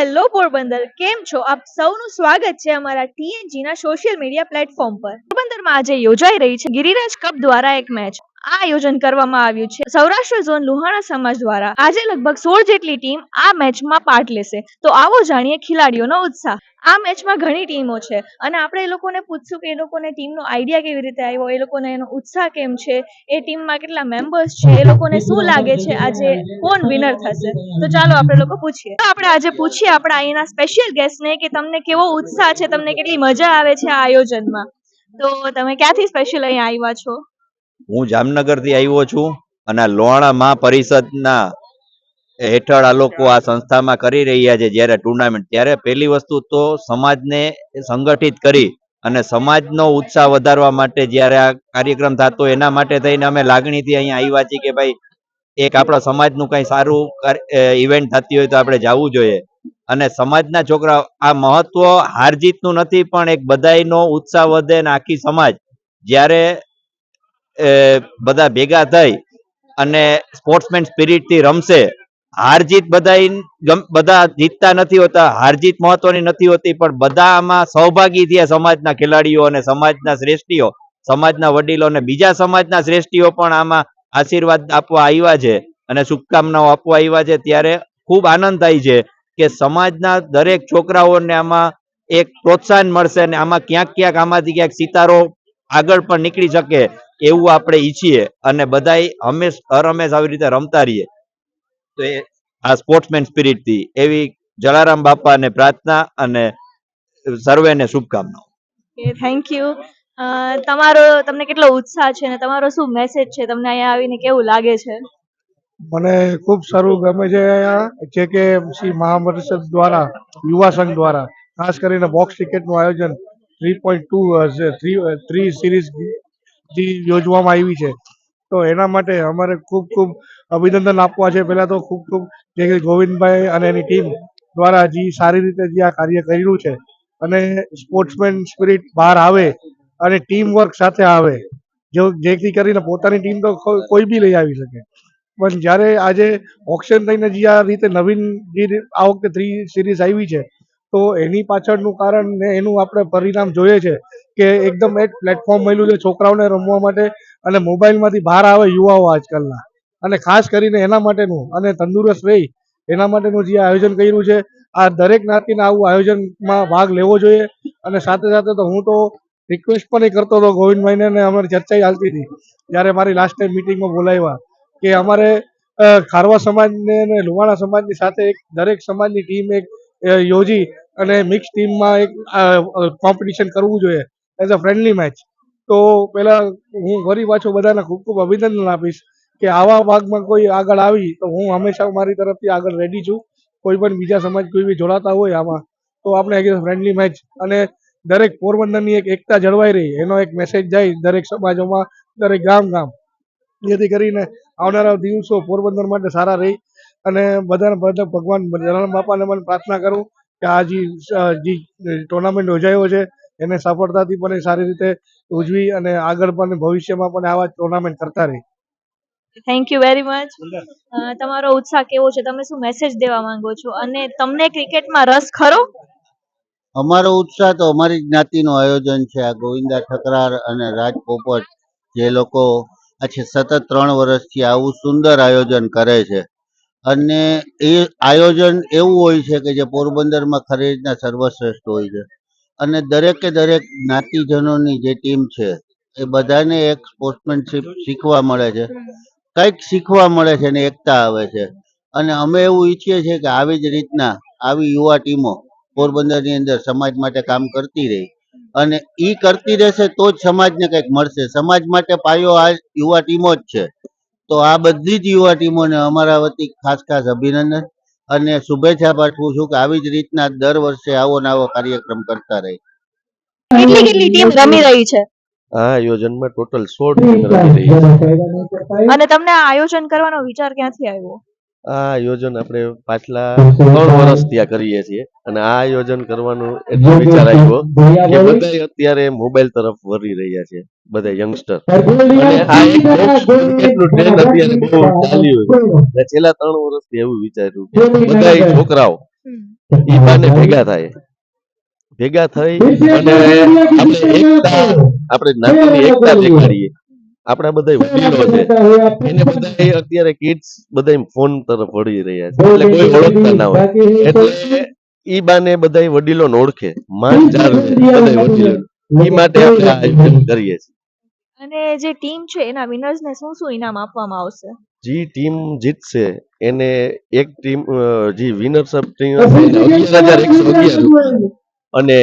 Hello Porbandar, કેમ છો? આપ સૌનું સ્વાગત છે અમારા ટીએનજી ના સોશિયલ મીડિયા પ્લેટફોર્મ પર. પોરબંદરમાં આજે યોજાઈ રહી છે ગિરિરાજ કપ દ્વારા એક મેચ આ આયોજન કરવામાં આવ્યું છે. સૌરાષ્ટ્ર ઝોન લુહાણા સમાજ દ્વારા આજે લગભગ સોળ જેટલી ટીમ આ મેચમાં પાર્ટ લેશે. તો આવો જાણીએ ખેલાડીઓનો ઉત્સાહ. આ મેચમાં ઘણી ટીમો છે અને આપણે એ લોકોને પૂછશું કે એ લોકોને ટીમનો આઈડિયા કેવી રીતે આવ્યો? એ લોકોને એનો ઉત્સાહ કેમ છે? એ ટીમમાં કેટલા મેમ્બર્સ છે? એ લોકોને શું લાગે છે? આજે કોણ વિનર થશે? તો ચાલો આપણે લોકો પૂછીએ. તો આપણે આજે પૂછીએ આપણા અહીંના સ્પેશિયલ ગેસ્ટને કે તમને કેવો ઉત્સાહ છે? તમને કેટલી મજા આવે છે આ આયોજનમાં? તો તમે ક્યાંથી સ્પેશિયલ અહીંયા આવ્યા છો? હું જામનગરથી આવ્યો છું અને લોણા મહા પરિષદના હેઠળ આ લોકો આ સંસ્થામાં કરી રહ્યા છે જ્યારે ટુર્નામેન્ટ ત્યારે પહેલી વસ્તુ તો સમાજને સંગઠિત કરી અને સમાજનો ઉત્સાહ વધારવા માટે જ્યારે આ કાર્યક્રમ થતો એના માટે થઈને અમે લાગણીથી અહીંયા આવ્યા છીએ કે ભાઈ, એક આપણા સમાજનું કંઈ સારું ઇવેન્ટ થતી હોય તો આપણે જવું જોઈએ. અને સમાજના છોકરા આ મહત્વ હાર જીતનું નથી પણ એક બધાયનો ઉત્સાહ વધે અને આખી સમાજ. જ્યારે બધા ભેગા થઈ અને સ્પોર્ટ્સમેન સ્પિરિટથી રમશે. હાર જીત બધા બધા જીતતા નથી હોતા, હાર જીત મહત્વની નથી હોતી, પણ બધા આમાં સહભાગી થયા સમાજના ખેલાડીઓ અને સમાજના શ્રેષ્ઠીઓ. સમાજના વડીલો અને બીજા સમાજના શ્રેષ્ઠીઓ પણ આમાં આશીર્વાદ આપવા આવ્યા છે અને શુભકામનાઓ આપવા આવ્યા છે. ત્યારે ખૂબ આનંદ થાય છે કે સમાજના દરેક છોકરાઓને આમાં એક પ્રોત્સાહન મળશે અને આમાં ક્યાંક ક્યાંક આમાંથી ક્યાંક સિતારો આગળ પણ નીકળી શકે. એવું આપણે ઈચ્છીએ અને બધાય હંમેશ હર હંમેશ આવી રીતે રમતા રહીએ. તો એ આ સ્પોર્ટ્સમેન સ્પિરિટથી એવી જલારામ બાપાને પ્રાર્થના અને સર્વેને શુભકામનાઓ. થેન્ક યુ તમારો તમને કેટલો ઉત્સાહ છે અને તમારો શું મેસેજ છે? તમને અહીંયા આવીને કેવું લાગે છે? મને ખૂબ સારું ગમે છે અહીંયા જે કે શ્રી મહાપરિષદ દ્વારા યુવા સંઘ દ્વારા ખાસ કરીને બોક્સ ક્રિકેટનું આયોજન three point two three three series જે યોજવામાં આવી છે. તો એના માટે અમારે ખૂબ ખૂબ અભિનંદન આપવા છે. પહેલાં તો ખૂબ ખૂબ જે ગોવિંદભાઈ અને એની ટીમ દ્વારા જે સારી રીતે જે આ કાર્ય કર્યું છે અને સ્પોર્ટ્સમેન સ્પિરિટ બહાર આવે અને ટીમ વર્ક સાથે આવે, જો જેથી કરીને પોતાની ટીમ તો કોઈ- બી લઈ આવી શકે. પણ જ્યારે આજે ઓક્શન થઈને જે આ રીતે નવીન જે આ વખતે થ્રી સિરીઝ આવી છે તો એની પાછળનું કારણ ને એનું આપણે પરિણામ જોઈએ છે કે એકદમ એક પ્લેટફોર્મ મળ્યું છે છોકરાઓને રમવા માટે અને મોબાઈલમાંથી બહાર આવે યુવાઓ આજકાલના. અને ખાસ કરીને એના માટેનું અને તંદુરસ્ત રહી એના માટેનું જે આયોજન કર્યું છે, આ દરેક જ્ઞાતિના આવું આયોજનમાં ભાગ લેવો જોઈએ. અને સાથે સાથે તો હું તો રિક્વેસ્ટ પણ એ કરતો હતો ગોવિંદભાઈને અને અમારી ચર્ચા ચાલતી હતી. જ્યારે મારી લાસ્ટ ટાઈમ મિટિંગમાં બોલાવ્યા કે અમારે ખારવા સમાજને અને લુવાણા સમાજની સાથે એક દરેક સમાજની ટીમ એક યોજી અને મિક્સ ટીમમાં એક કોમ્પિટિશન કરવું જોઈએ એઝ અ ફ્રેન્ડલી મેચ તો પહેલાં હું ફરી પાછો બધાને ખૂબ ખૂબ અભિનંદન આપીશ કે આવા ભાગમાં કોઈ આગળ આવી તો હું હંમેશા મારી તરફથી આગળ રેડી છું. કોઈ પણ બીજા સમાજ કોઈ બી જોડાતા હોય આમાં તો આપણે એક ફ્રેન્ડલી મેચ અને દરેક પોરબંદરની એક એકતા જળવાઈ રહી. એનો એક મેસેજ જાય દરેક સમાજોમાં, દરેક ગામ ગામ. જેથી કરીને આવનારા દિવસો પોરબંદર માટે સારા રહી. અને બધાને બધા ભગવાન જલારામ બાપાને મને પ્રાર્થના કરું કે આ જે જે ટુર્નામેન્ટ યોજાયો છે એને સફળતાથી પણ સારી રીતે ઉજવી અને આગળ પણ ભવિષ્યમાં પણ આવા ટુર્નામેન્ટ કરતા રહે. થેન્ક યુ વેરી મચ તમારો ઉત્સાહ કેવો છે? તમે શું મેસેજ દેવા માંગો છો? અને તમને ક્રિકેટમાં રસ ખરો? અમારો ઉત્સાહ તો અમારી જ્ઞાતિનું આયોજન છે. આ ગોવિંદા ઠકરાર અને રાજ પોપટ જે લોકો આ છે સતત ત્રણ વર્ષથી આવું સુંદર આયોજન કરે છે. અને એ આયોજન એવું હોય છે કે જે પોરબંદરમાં ખરી રીતના સર્વશ્રેષ્ઠ હોય છે. અને દરેકે દરેક જ્ઞાતિજનોની જે ટીમ છે, એ બધાને એક સ્પોર્ટ્સમેનશીપ શીખવા મળે છે. કંઈક શીખવા મળે છે અને એકતા આવે છે. અને અમે એવું ઈચ્છીએ છીએ કે આવી જ રીતના આવી યુવા ટીમો પોરબંદરની અંદર સમાજ માટે કામ કરતી રહી. અને એ કરતી રહેશે તો જ સમાજને કંઈક મળશે. સમાજ માટે પાયો આ યુવા ટીમો જ છે. તો આ બધી જ યુવા ટીમોને અમારા વતી ખાસ ખાસ અભિનંદન અને શુભેચ્છા પાઠવું છું કે આવી જ રીતના દર વર્ષે આવો ને આવો કાર્યક્રમ કરતા રહે. કેટલી કેટલી ટીમ રમી રહી છે. આ આયોજનમાં ટોટલ સોળ ટીમ રમી રહી છે. અને તમને આ આયોજન કરવાનો વિચાર ક્યાંથી આવ્યો? આ આયોજન આપણે પાછલા ત્રણ વર્ષ ત્યાં કરીએ છીએ અને આ આયોજન કરવાનું એટલો વિચાર આવ્યો કે બધા અત્યારે મોબાઈલ તરફ વળી રહ્યા છે બધા યંગસ્ટર છેલ્લા ત્રણ વર્ષથી એવું વિચાર્યું કે બધા છોકરાઓ ઈ બાને ભેગા થાય. ભેગા થઈ અને આપણે એકતા આપણે એકતા દેખાડીએ. આપણા બધા વડીલો છે. એને બધા અત્યારે કિડ્સ બધા ફોન તરફ વળી રહ્યા છે. એટલે કોઈ ઓળખતા ના હોય. એટલે ઈ બાને બધા વડીલો ઓળખે. માન જાળવે બધા વડીલો. ઈ માટે આપણે આયોજન કરીએ છીએ. અને જે ટીમ છે એના વિનર્સ ને શું શું ઇનામ આપવામાં આવશે? જે ટીમ જીતશે એને એક ટીમ જે વિનર્સ સબ ટીમ અગિયાર હજાર એકસો અગિયાર. અને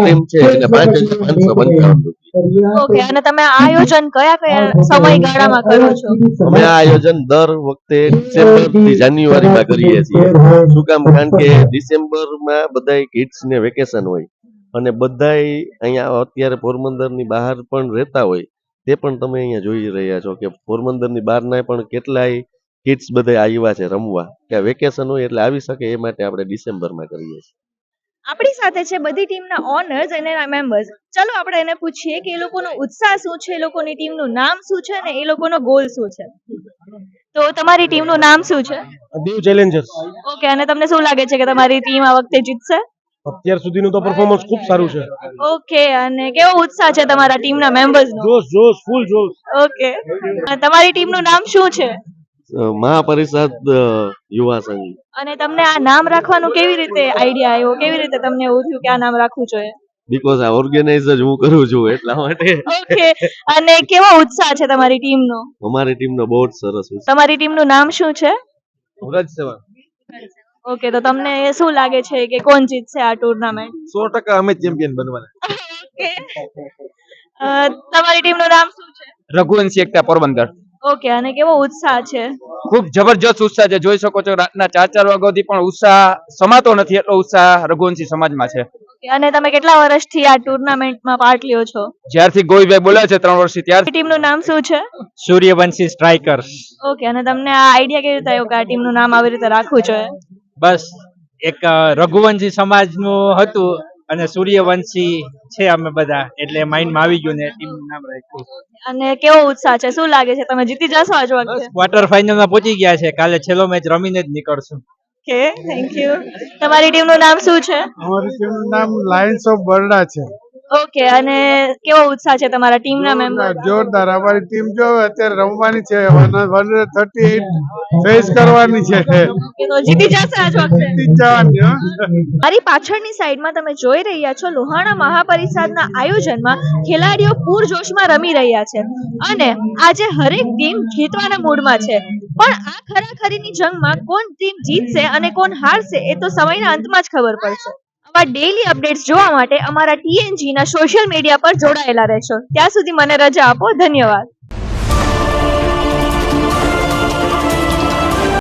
ટીમ છે એને પાંચ હજાર પાંચસો પંચાવન રૂપિયા ઓકે અને તમે આ આયોજન કયા કયા સમયગાળામાં કરો છો? અમે આ આયોજન દર વખતે ડિસેમ્બરથી જાન્યુઆરીમાં કરીએ છીએ. શું કામ? કારણ કે ડિસેમ્બરમાં બધાય કિડ્સ ને વેકેશન હોય અને બધાય અહીંયા અત્યારે પોરબંદરની બહાર પણ રહેતા હોય તે પણ તમે અહીંયા જોઈ રહ્યા છો કે પોરબંદરની બહારના પણ કેટલાય કિડ્સ બધા આવ્યા છે રમવા. કે વેકેશન હોય એટલે આવી શકે એ માટે આપણે ડિસેમ્બરમાં કરીએ છીએ. આપણી સાથે છે બધી ટીમના ઓનર્સ અને મેમ્બર્સ ચલો આપણે એને પૂછીએ કે એ લોકોનો ઉત્સાહ શું છે એ લોકોની ટીમનું નામ શું છે અને એ લોકોનો ગોલ શું છે? તો તમારી ટીમનું નામ શું છે? દીવ ચેલેન્જર્સ ઓકે અને તમને શું લાગે છે કે તમારી ટીમ આ વખતે જીતશે? અત્યાર સુધીનું તો પરફોર્મન્સ ખૂબ સારું છે. ઓકે અને કેવો ઉત્સાહ છે તમારા ટીમના મેમ્બર્સનો જોશ જોશ ફૂલ જોશ. ઓકે તમારી ટીમનું નામ શું છે? મહાપરિષદ યુવા સંઘ. અને તમને આ નામ રાખવાનું કેવી રીતે આઈડિયા આવ્યો? કેવી રીતે તમને એવું થયું કે આ નામ રાખવું જોઈએ? બીકોઝ આ ઓર્ગેનાઇઝર હું કરું છું એટલા માટે. ઓકે. અને કેવો ઉત્સાહ છે તમારી ટીમનો? અમારી ટીમનો બહુ જ સરસ ઉત્સાહ. તમારી ટીમનું નામ શું છે? વ્રજ સેવા. ઓકે તો તમને શું લાગે છે કે કોણ જીતશે આ ટુર્નામેન્ટ સો ટકા અમે ચેમ્પિયન બનવાના. ઓકે. તમારી ટીમનું નામ શું છે? રઘુવંશી એકતા પોરબંદર. ઓકે અને કેવો ઉત્સાહ છે? ખૂબ જબરજસ્ત ઉત્સાહ છે. જોઈ શકો છો રાતના ચાર ચાર વાગ્યાથી પણ ઉત્સાહ સમાતો નથી એટલો ઉત્સાહ રઘુવંશી સમાજમાં છે. અને તમે કેટલા વર્ષથી આ ટુર્નામેન્ટમાં પાર્ટ લ્યો છો? જ્યારથી ગોવિભાઈ બોલ્યા છે ત્રણ વર્ષથી ત્યાર ટીમનું નામ શું છે? સૂર્યવંશી સ્ટ્રાઇકર્સ. ઓકે અને તમને આ આઈડિયા કેવી રીતે આવ્યો કે આ ટીમનું નામ આવી રીતે રાખવું જોઈએ? બસ એક રઘુવંશી સમાજનું હતું. અને સૂર્યવંશી છે અમે બધા એટલે માઇન્ડમાં આવી ગયું ને ટીમનું નામ રાખ્યું. અને કેવો ઉત્સાહ છે? શું લાગે છે? તમે જીતી જશો આજ વખતે? ક્વાર્ટર ફાઇનલમાં પહોંચી ગયા છે. કાલે છેલ્લો મેચ રમીને જ નીકળશું. ઓકે થેન્ક યુ તમારી ટીમનું નામ શું છે? અમારી ટીમનું નામ લાયન્સ ઓફ બરડા છે. ઓકે અને કેવો ઉત્સાહ છે તમારા ટીમના મેમ્બર જોરદાર. અમારી ટીમ જો અત્યારે રમવાની છે વન થર્ટી એટ ફેસ કરવાની છે. તો જીતી જશે આજ વખતે? જીતી જવાની. મારી પાછળની સાઈડમાં તમે જોઈ રહ્યા છો લોહાણા મહાપરિષદના આયોજનમાં ખેલાડીઓ પૂરજોશમાં રમી રહ્યા છે. અને આજે હરેક ટીમ જીતવાના મૂડમાં છે. પણ આ ખરાખરીની જંગમાં કોણ ટીમ જીતશે અને કોણ હારશે એ તો સમયના અંતમાં જ ખબર પડશે. આવા ડેઈલી અપડેટ્સ જોવા માટે અમારા ટીએનજી ના સોશિયલ મીડિયા પર જોડાયેલા રહેશો. ત્યાં સુધી મને રજા આપો. ધન્યવાદ.